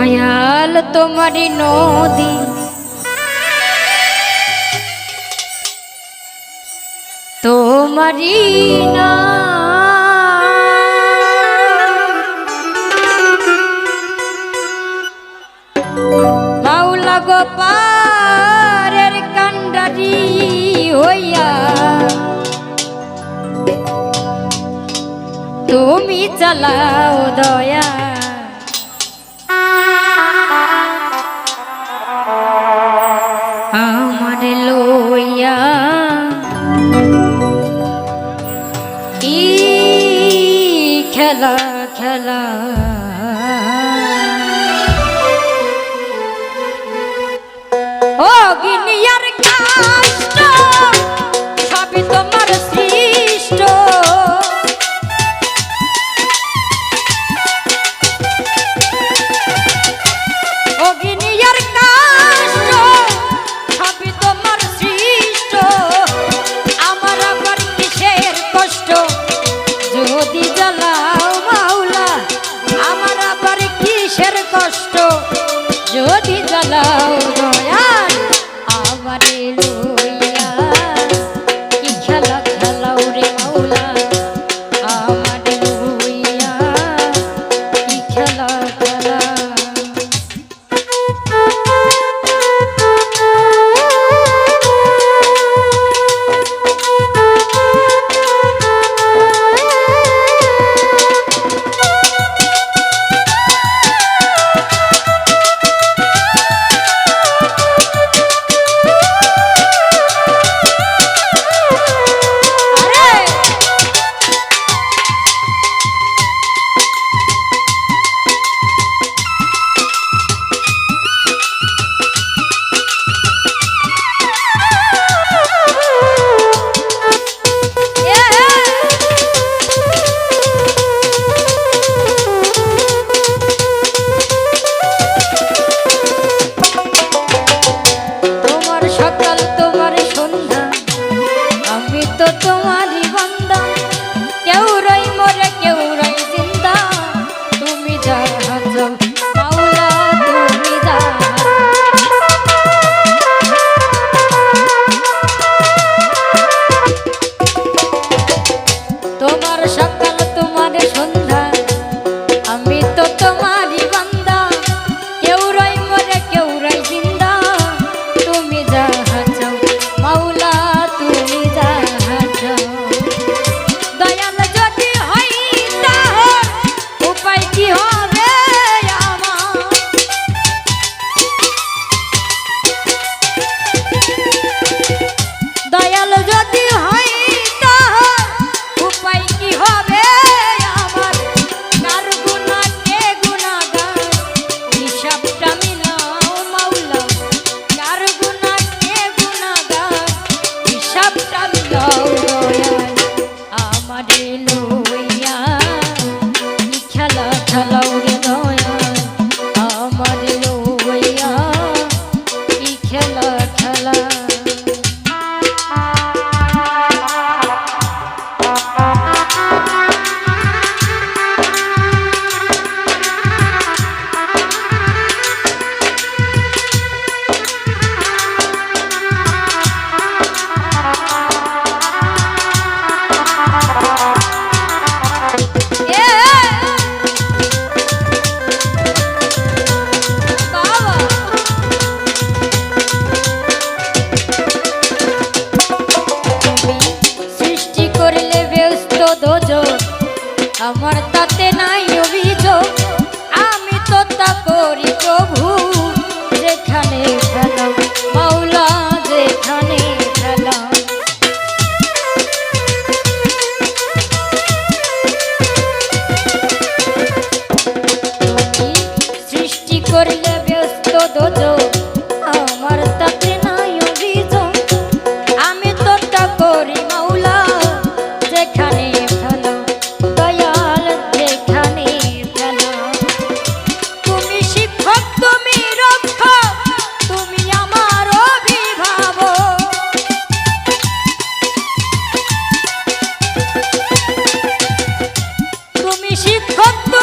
দয়াল তোমার নদী। তোমারি না। গোপারের কান্ডারি হইয়া তুমি চালাও দয়া খেলা খেলা। ও গিনিয়ার কাষ্ট যদি জ্বালা আমার তাতে নাই অভি ¡Santo!